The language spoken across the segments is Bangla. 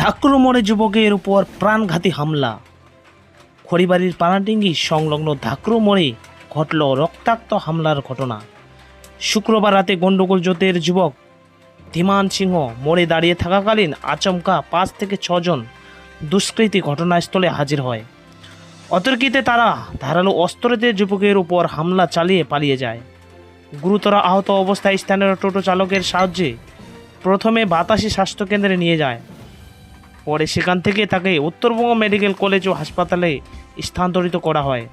ধাক্র মোড়ে যুবকের উপর প্রাণঘাতী হামলা। খড়িবাড়ির পানাডিঙ্গি সংলগ্ন ধাক্র মোড়ে ঘটল রক্তাক্ত হামলার ঘটনা। শুক্রবার রাতে গন্ডগোল জোতের যুবক ধীমান সিংহ মোড়ে দাঁড়িয়ে থাকাকালীন আচমকা পাঁচ থেকে ছজন দুষ্কৃতী ঘটনাস্থলে হাজির হয়। অতর্কিতে তারা ধারালো অস্ত্রতে যুবকের উপর হামলা চালিয়ে পালিয়ে যায়। গুরুতর আহত অবস্থায় স্থানীয় টোটো চালকের সাহায্যে প্রথমে বাতাসি স্বাস্থ্যকেন্দ্রে নিয়ে যায়। পরে সেখান থেকে তাকে উত্তরবঙ্গ মেডিকেল কলেজ ও হাসপাতালে স্থানান্তরিত করা হয়।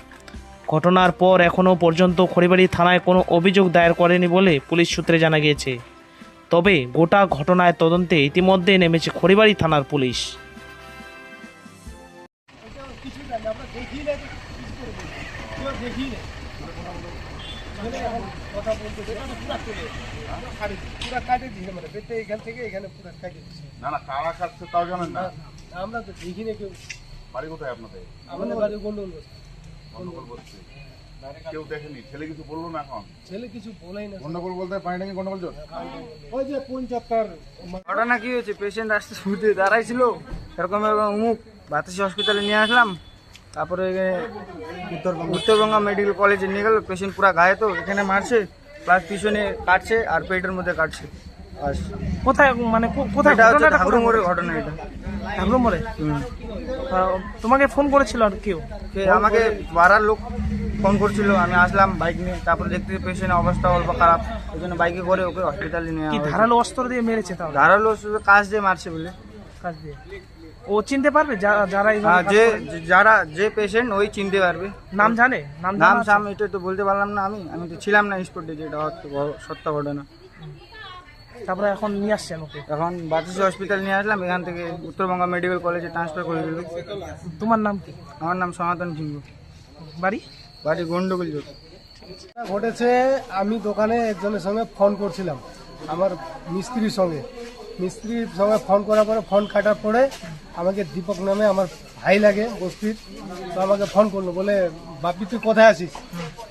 ঘটনার পর এখনও পর্যন্ত খড়িবাড়ি থানায় কোনো অভিযোগ দায়ের করেনি বলে পুলিশ সূত্রে জানা গিয়েছে। তবে গোটা ঘটনায় তদন্তে ইতিমধ্যে নেমেছে খড়িবাড়ি থানার পুলিশ। পুরা কাটে দিছে মানে পেটে এখান থেকে এখানে পুরা কাটে দিছে না না কারা কাটছে তাও জানেন না? আমরা তো দেখি না কেউ। বাড়ি কোথায় আপনাদের? আমাদের বাড়ি গন্ডগোল করছে। গন্ডগোল বলছে কেউ দেখেনি? ছেলে কিছু বলল না এখন? ছেলে কিছু বলেই না। গন্ডগোল বলতে পানি টাঙ্গি গন্ডগোল জোর? ওই যে পঞ্চাত্তর ঘটনা কি হয়েছে? পেশেন্ট আসতে শুরুতে দাঁড়াইছিল। এরকম এরকম উমুক বাতাসি হসপিটালে নিয়ে আসলাম। তারপরে উত্তরবঙ্গ উত্তরবঙ্গ মেডিকেল কলেজে নিয়ে গেল পেশেন্ট পুরো গায়ে তো এখানে মারছে প্লাস পিছনে কাটছে আর পেটের মধ্যে কাটছে। বাস। কোথায় মানে কোথায় ঘটনা এটা। তোমাকে ফোন করেছিল আর কেউ? কে আমাকে পাড়ার লোক ফোন করছিল আমি আসলাম বাইক নিয়ে তারপরে দেখতে পেশেন্টের অবস্থা অল্প খারাপ ওই জন্য বাইকে করে ওকে হসপিটালে নিয়ে কি ধারালো অস্ত্র দিয়ে মেরেছে তাহলে? ধারালো শুধু কাজ দিয়ে মারছে বলে। কাজ দিয়ে। ও চিনতে পারবে? যারা যারা এইভাবে হ্যাঁ কাজ যে করে? যারা যে পেশেন্ট ওই চিনতে পারবে। নাম জানে? নাম নাম জানা আছে? সাম এটা তো বলতে পারলাম না আমি। আমি তো ছিলাম না স্পটে যেটা ঘ- সত্য ঘটনা। তারপরে এখন নিয়ে আসছেন ওকে? এখন বাতিসি হসপিটাল নিয়ে আসলাম এখান থেকে উত্তরবঙ্গ মেডিকেল কলেজে ট্রান্সফার করে দিল। তোমার নাম কি? আমার নাম সনাতন সিংহ। বাড়ি? বাড়ি গন্ডগোল জোট। ঘটেছে আমি দোকানে একজনের সঙ্গে ফোন করছিলাম আমার মিস্ত্রির সঙ্গে। মিস্ত্রির সঙ্গে ফোন করার পরে ফোন কাটার পরে আমাকে দীপক নামে আমার ভাই লাগে বস্তির তো আমাকে ফোন করল বলে বাপি তুই কোথায় আছিস?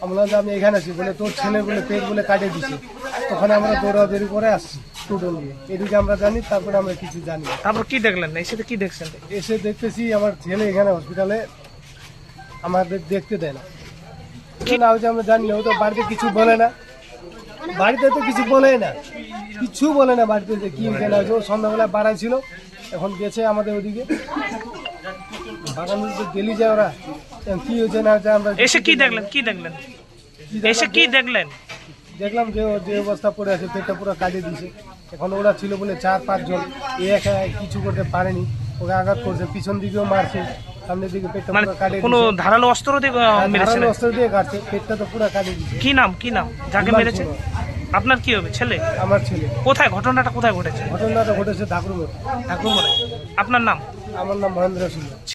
আমি বললাম যে আমি এখানে আছি। বলে তোর ছেলে বলে পেট বলে কাটিয়ে দিছে ওখানে আমরা দৌড়াদৌড়ি করে আসছি টোটো নিয়ে। এদিকে আমরা জানি তারপরে আমরা কিছু জানি। তারপর কি দেখলেন? এসে কি দেখছেন? এসে দেখতেছি আমার ছেলে এখানে হসপিটালে আমাদের দেখতে দেয় না। না হচ্ছে আমরা জানি ও তো বাড়িতে কিছু বলে না। বাড়িতে তো কিছু বলে না। কিছু বলে না বাড়িতে যে কি হয়েছে না হয়েছে ও সন্ধ্যাবেলা বাড়াই ছিল। এখন গেছে আমাদের ওদিকে। বাগান গেলি যায় ওরা কি হয়েছে না আমরা এসে কি দেখলেন? কি দেখলেন? এসে কি দেখলেন? দেখলাম যে যে অবস্থা পড়ে আছে পেটটা পুরো কাটিয়ে দিয়েছে। এখন ওরা ছিল বলে চার পাঁচজন এ একা কিছু করতে পারেনি। ওকে আঘাত করছে পিছন দিকেও মারছে। সামনের দিকে পেটটা মানে পুরো কাটিয়ে কোনো ধারালো অস্ত্র দিয়ে মেরেছে ধারালো অস্ত্র দিয়ে কাটছে পেটটা তো পুরো কাটিয়ে দিয়েছে। কি নাম কি নাম? যাকে মেরেছে। আপনার কি হবে ছেলে? আমার ছেলে। কোথায়? ঘটনাটা কোথায় ঘটেছে? ঘটনাটা ঘটেছে ঠাকুর ঠাকুর মোড়ে আপনার নাম? আমার নাম মহেন্দ্র সিংহ